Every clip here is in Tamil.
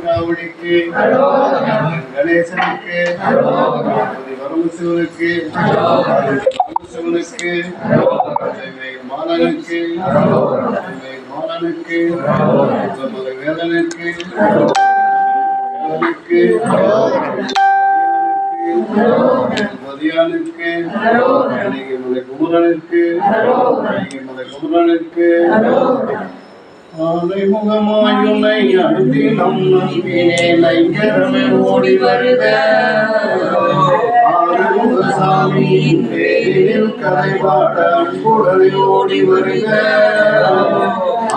காவடிக்கு முருகன் கணேசனுக்கு வரமசிவனுக்கு வரமசிவனுக்கு மாலனுக்கு மாலனுக்கு வேலனுக்கு வேலனுக்கு மதியானுக்கு மலை குமரனுக்கு மலை குமரனுக்கு ஆலை முகமாயுனை அனுதினம் நம்பினேன் ஐங்கரமே ஓடி வருக. ஆறுமுகசாமியின் பேரில் கலைபாட அன்புடனே ஓடி வருக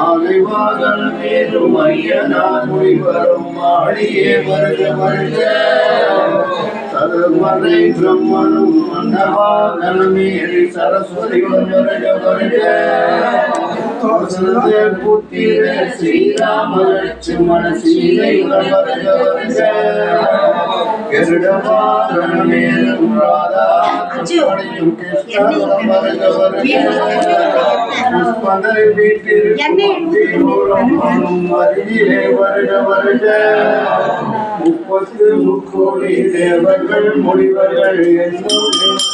ஆலைவாதன் பேரும் ஐயனார் முனிவரும் ஆடியே வருக வருக சதுர்மறை பிரம்மனும் மன்னவாகனமேறி சரஸ்வதி வருக வருக. புத்திர ஸ்ரீராம லட்சுமண சீதை ராதா வீட்டில் அருகிலே வருக வருக முப்பத்து முக்கோடி தேவர்கள் முடிவர்கள் என்னும்